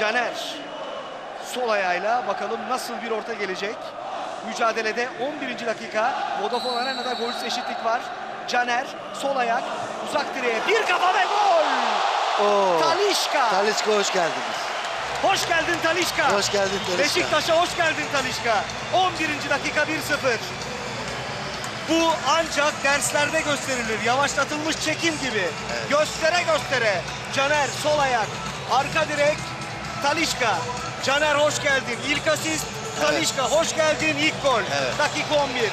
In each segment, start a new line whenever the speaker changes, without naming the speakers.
Caner sol ayağıyla bakalım nasıl bir orta gelecek. Mücadelede 11. dakika. Vodafone Arena'da golsüz eşitlik var. Caner sol ayak uzak direğe bir kafa ve gol.
Oo.
Talişka.
Talisca hoş geldiniz.
hoş geldin Talişka.
Hoş geldin Talisca.
Beşiktaş'a hoş geldin Talişka. 11. dakika 1-0. Bu ancak derslerde gösterilir. Yavaşlatılmış çekim gibi. Göstere göstere. Caner sol ayak. Arka direk. Talişka. Caner hoş geldin. İlk asist. Talişka hoş geldin. İlk gol.
Evet.
Dakika 11.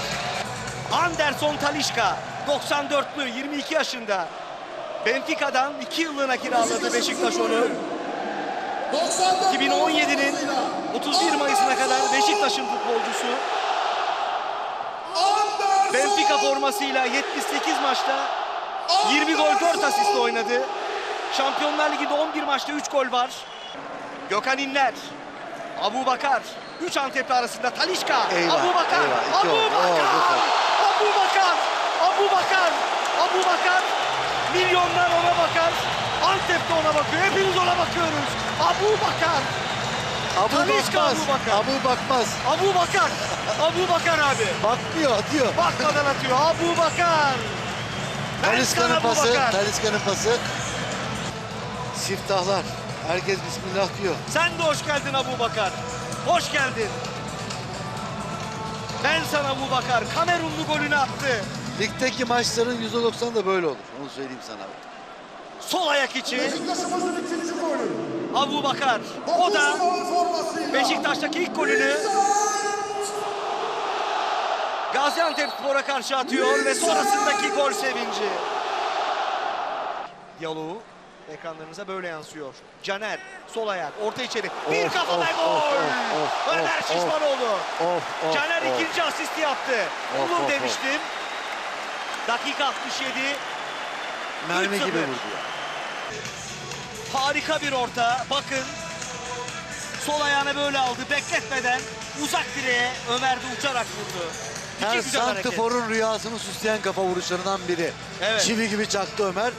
Anderson Talişka. 94'lü 22 yaşında. Benfica'dan 2 yıllığına kiraladı Beşiktaş onu. 2017'nin 31 Mayıs'ına kadar Beşiktaş'ın futbolcusu. Benfica formasıyla 78 maçta 20 gol 4 asistle oynadı. Şampiyonlar Ligi'nde 11 maçta 3 gol var. Gökhan İnler, Abu Bakar, 3 Antepli arasında Talişka,
Eyvah,
Abu Bakar,
eyvah,
Abu
oldu. Oo,
Bakar. Abu Bakar, Abu Bakar, Abu Bakar. Milyonlar ona bakar. Antep de ona bakıyor. Hepimiz ona bakıyoruz. Abu Bakar,
Abu
Talisca
bakmaz.
Abu Bakar.
Abu bakmaz.
Abu Bakar, Abu Bakar abi.
Bakmıyor atıyor.
Bakmadan atıyor. Abu Bakar. Abu
pası.
Bakar.
Talisca'nın pası. Siftahlar. Herkes Bismillah diyor.
Sen de hoş geldin Abu Bakar. Hoş geldin. Ben sana Abu Bakar. Kamerunlu golünü attı.
Ligdeki maçların %90 da böyle olur. Onu söyleyeyim sana.
Sol ayak içi.
Beşiktaş'ımızın ikinci golü.
Abu Bakar. O da. Beşiktaş'taki ilk golünü Gaziantep Spor'a karşı atıyor ve sonrasındaki gol sevinci. Yalu ekranlarınıza böyle yansıyor. Caner sol ayak orta içeri. Bir
Of,
kafa ve
of,
gol.
of, of, of,
Ömer
of.
Şişmanoğlu.
Of of
Caner
of.
ikinci asisti yaptı.
Of,
Olur
of, of.
demiştim. Dakika 67.
Mermi
3-0.
gibi vurdu ya.
Harika bir orta. Bakın. Sol ayağını böyle aldı. Bekletmeden uzak direğe Ömer de uçarak vurdu. İki
Her santiforun rüyasını süsleyen kafa vuruşlarından biri.
Evet.
Çivi gibi çaktı Ömer.